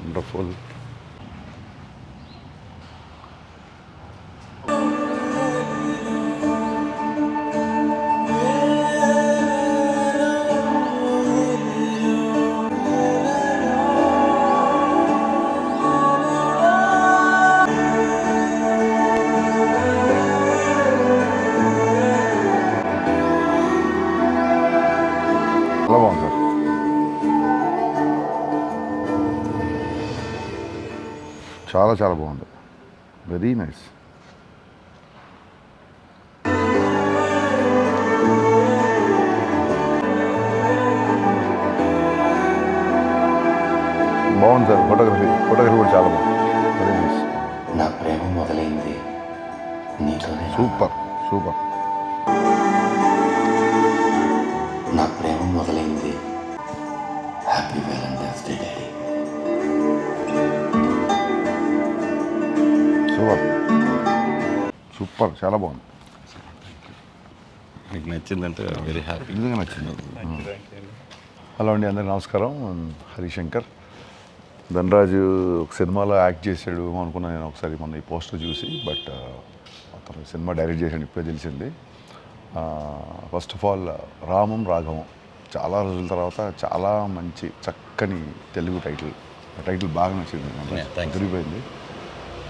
wonderful. చాలా చాలా బాగుంది. వెరీ నైస్ బాగుంది సార్ ఫోటోగ్రఫీ ఫోటోగ్రఫీ కూడా చాలా బాగుంది. వెరీ నైస్ నా ప్రేమ మొదలైంది నీతోనే. సూపర్ సూపర్ నా ప్రేమ మొదలైంది. Happy Valentine's day daddy super చాలా బాగుంది. మీకు నచ్చిందంటే వెరీ హ్యాపీ నిజంగా నచ్చింది. హలో అండి అందరికీ నమస్కారం. హరిశంకర్. ధనరాజు ఒక సినిమాలో యాక్ట్ చేశాడు అనుకున్నాను నేను ఒకసారి మొన్న ఈ పోస్టర్ చూసి బట్ అతను సినిమా డైరెక్ట్ చేశాడు ఇప్పుడే తెలిసింది. First of all Ramam Raghavam. చాలా రోజుల తర్వాత చాలా మంచి చక్కని తెలుగు టైటిల్. ఆ టైటిల్ బాగా నచ్చింది. తిరిగిపోయింది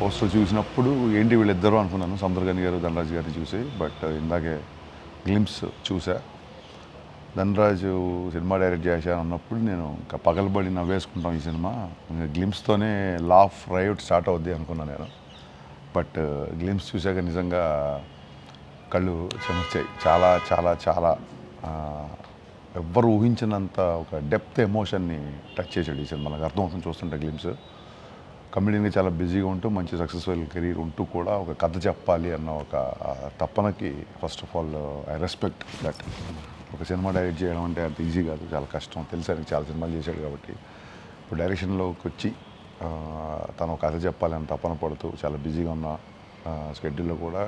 పోస్టర్ చూసినప్పుడు ఏంటి వీళ్ళిద్దరూ అనుకున్నాను. సముద్రగని గారు ధనరాజు గారిని చూసి బట్ ఇందాకే గ్లిమ్స్ చూసా. ధనరాజు సినిమా డైరెక్ట్ చేశాను అన్నప్పుడు నేను ఇంకా పగలబడి నవ్వేసుకుంటాం ఈ సినిమా. ఇంకా గ్లిమ్స్తోనే లాఫ్ రైట్ స్టార్ట్ అవుద్ది అనుకున్నాను నేను. బట్ గ్లిమ్స్ చూశాక నిజంగా కళ్ళు చెమర్చాయి. చాలా చాలా చాలా ఎవ్వరు ఊహించినంత ఒక డెప్త్ ఎమోషన్ని టచ్ చేశాడు ఈ సినిమా. నాకు అర్థమవుతుంది చూస్తుంటే గ్లిమ్స్ కమెడీగా చాలా బిజీగా ఉంటూ మంచి సక్సెస్ఫుల్ కెరీర్ ఉంటూ కూడా ఒక కథ చెప్పాలి అన్న ఒక తప్పనకి first of all I respect that ఒక సినిమా డైరెక్ట్ చేయడం అంటే అంత ఈజీ కాదు చాలా కష్టం. తెలుసు ఆయన చాలా సినిమాలు చేశాడు కాబట్టి. ఇప్పుడు డైరెక్షన్లోకి వచ్చి తను ఒక కథ చెప్పాలని తపన పడుతూ చాలా బిజీగా ఉన్న స్కెడ్యూల్లో కూడా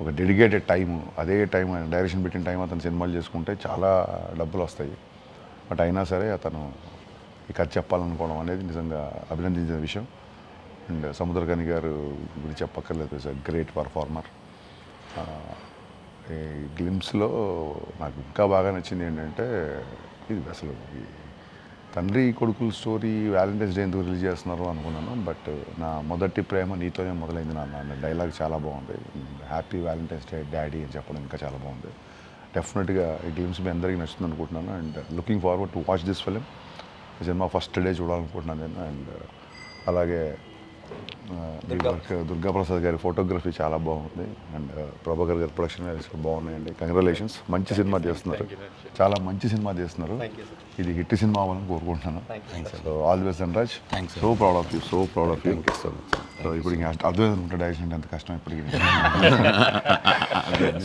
ఒక డెడికేటెడ్ టైం అదే టైం ఆయన డైరెక్షన్ పెట్టిన టైం అతను సినిమాలు చేసుకుంటే చాలా డబ్బులు వస్తాయి. బట్ అయినా సరే అతను ఈ కథ చెప్పాలనుకోవడం అనేది నిజంగా అభినందించిన విషయం. అండ్ సముద్రకని గారు గురించి చెప్పక్కర్లేదు ఇస్ గ్రేట్ పర్ఫార్మర్ ఈ గ్లిమ్స్లో నాకు ఇంకా బాగా నచ్చింది ఏంటంటే ఇది అసలు తండ్రి కొడుకుల స్టోరీ వ్యాలంటైన్స్ డే ఎందుకు రిలీజ్ చేస్తున్నారు అనుకున్నాను బట్ నా మొదటి ప్రేమ నీతోనే మొదలైంది నాన్న. అన్న డైలాగ్ చాలా బాగుంది. హ్యాపీ వ్యాలంటైన్స్ డే డాడీ అని చెప్పడం ఇంకా చాలా బాగుంది. డెఫినెట్గా ఈ గ్లిమ్స్ మీ అందరికీ నచ్చుతుంది అనుకుంటున్నాను and looking forward to watch this film cinema first day చూడాలనుకుంటున్నాను నేను అండ్ అలాగే వర్క్ దుర్గాప్రసాద్ గారి ఫోటోగ్రఫీ చాలా బాగుంది. అండ్ ప్రభాకర్ గారి ప్రొడక్షన్ బాగున్నాయండి. కంగ్రాచులేషన్స్ మంచి సినిమా చేస్తున్నారు. చాలా మంచి సినిమా చేస్తున్నారు. ఇది హిట్ సినిమా అవ్వాలని కోరుకుంటున్నాను. So all the Thanks, sir. So proud of you so proud of you so ఇప్పుడు ఇంకా అర్థమైంది ఉంటుంది డైరెక్షన్ అంటే అంత కష్టం ఇప్పటికి.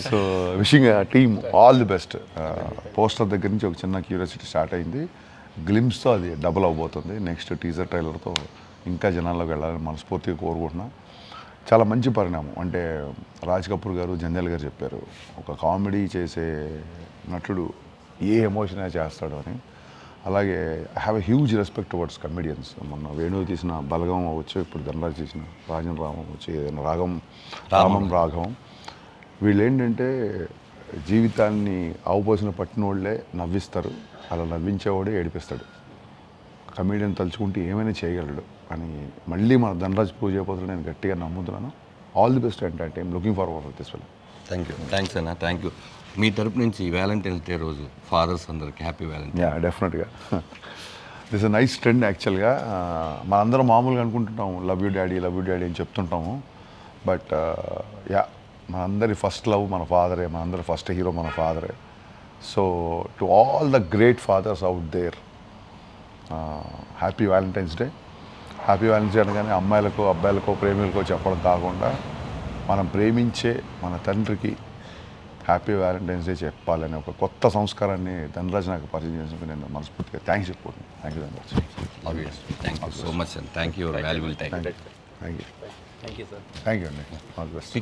So wishing team all the best poster దగ్గర నుంచి ఒక చిన్న క్యూరియాసిటీ స్టార్ట్ అయింది. గ్లిమ్స్తో అది డబుల్ అవబోతుంది నెక్స్ట్ టీజర్ ట్రైలర్తో ఇంకా జనాల్లోకి వెళ్ళాలని మనస్ఫూర్తిగా కోరుకుంటున్నా. చాలా మంచి పరిణామం. అంటే రాజ్ కపూర్ గారు జంజాల్ గారు చెప్పారు. ఒక కామెడీ చేసే నటుడు ఏ ఎమోషన్ చేస్తాడు అని. అలాగే I have a huge respect towards comedians మొన్న వేణువు తీసిన బలగం అవ్వచ్చు ఇప్పుడు ధనరాజ్ తీసిన రాజన్ రామం అవ్వచ్చు ఏదైనా రాగం రామం రాఘవం. వీళ్ళు ఏంటంటే జీవితాన్ని ఆవుపోసిన పట్టినోళ్ళే నవ్విస్తారు. అలా నవ్వించేవాడే ఏడిపిస్తాడు. కమీడియన్ తలుచుకుంటే ఏమైనా చేయగలడు. అని మళ్ళీ మన ధనరాజ్ పూజ అయిపోతాడు నేను గట్టిగా నమ్ముతున్నాను. ఆల్ ది బెస్ట్ అంటే I'm looking forward for this film thank you thanks అన్న. థ్యాంక్ యూ మీ తరపు నుంచి వ్యాలంటైన్స్ డే రోజు ఫాదర్స్ అందరికి హ్యాపీ వ్యాలంటైన్ యా డెఫినెట్గా దిస్ అ నైస్ ట్రెండ్ యాక్చువల్గా మనందరం మామూలుగా అనుకుంటుంటాం love you daddy love you daddy అని చెప్తుంటాము. బట్ యా మనందరి ఫస్ట్ లవ్ మన ఫాదరే మనందరి ఫస్ట్ హీరో మన ఫాదరే so to all the great fathers out there happy Valentine's day. Happy Valentine's day అనగానే అమ్మాయిలకో అబ్బాయిలకో ప్రేమికులకో చెప్పడం కాకుండా మనం ప్రేమించే మన తండ్రికి హ్యాపీ వ్యాలంటైన్స్ డే చెప్పాలనే ఒక కొత్త సంస్కారాన్ని ధనరాజ్ నాకు పరిచయం చేసినందుకు నేను మనస్ఫూర్తిగా థ్యాంక్స్ చెప్పుకుంటున్నాను. Thank you Dhanraj. Thank you so much and thank you valuable thank you thank you sir thank you అండి ఆల్ బెస్ట్